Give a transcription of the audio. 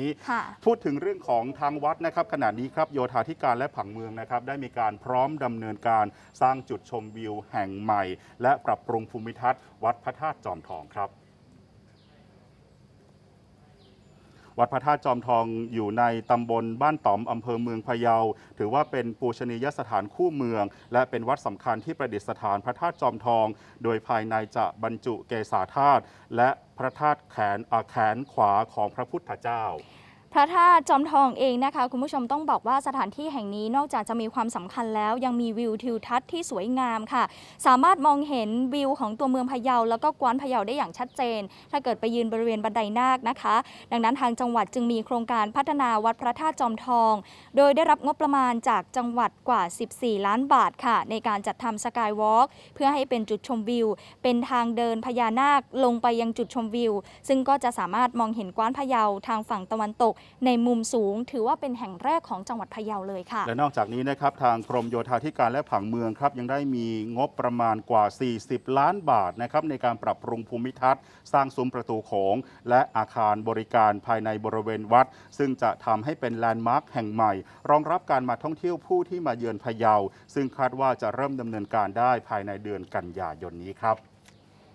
นี้ค่ะพูดถึงเรื่องของทางวัดนะครับขณะนี้ครับโยธาธิการและผังเมืองนะครับได้มีการพร้อมดำเนินการสร้างจุดชมวิวแห่งใหม่ และปรับปรุงภูมิทัศน์วัดพระธาตุจอมทองครับ วัดพระธาตุจอมทองอยู่ในตำบลบ้านต๋อมอำเภอเมืองพะเยา ถือว่าเป็นปูชนียสถานคู่เมือง และเป็นวัดสำคัญที่ประดิษฐานพระธาตุจอมทอง โดยภายในจะบรรจุเกศาธาตุและพระธาตุแขนอาแขนขวาของพระพุทธเจ้า พระธาตุจอมทองเองนะคะ คุณผู้ชมต้องบอกว่าสถานที่แห่งนี้นอกจากจะมีความสำคัญแล้ว ยังมีวิวทิวทัศน์ที่สวยงามค่ะ สามารถมองเห็นวิวของตัวเมืองพะเยา แล้วก็กวานพะเยาได้อย่างชัดเจน ถ้าเกิดไปยืนบริเวณบันไดนาคนะคะ ดังนั้นทางจังหวัดจึงมีโครงการพัฒนาวัดพระธาตุจอมทอง โดยได้รับงบประมาณจากจังหวัดกว่า 14 ล้านบาทค่ะ ในการจัดทำสกายวอล์กเพื่อให้เป็นจุดชมวิว เป็นทางเดินพญานาคลงไปยังจุดชมวิว ซึ่งก็จะสามารถมองเห็นกว้านพะเยาทางฝั่งตะวันตกในมุมสูง ถือว่าเป็นแห่งแรกของจังหวัดพะเยาเลยค่ะ และนอกจากนี้นะครับทางกรมโยธาธิการและผังเมืองครับยังได้มีงบประมาณกว่า 40 ล้านบาทนะครับในการปรับปรุงภูมิทัศน์ สร้างซุ้มประตูโขงและอาคารบริการภายในบริเวณวัด ซึ่งจะทำให้เป็นแลนด์มาร์คแห่งใหม่ รองรับการมาท่องเที่ยวผู้ที่มาเยือนพะเยา ซึ่งคาดว่าจะเริ่มดำเนินการได้ภายในเดือนกันยายนนี้ครับ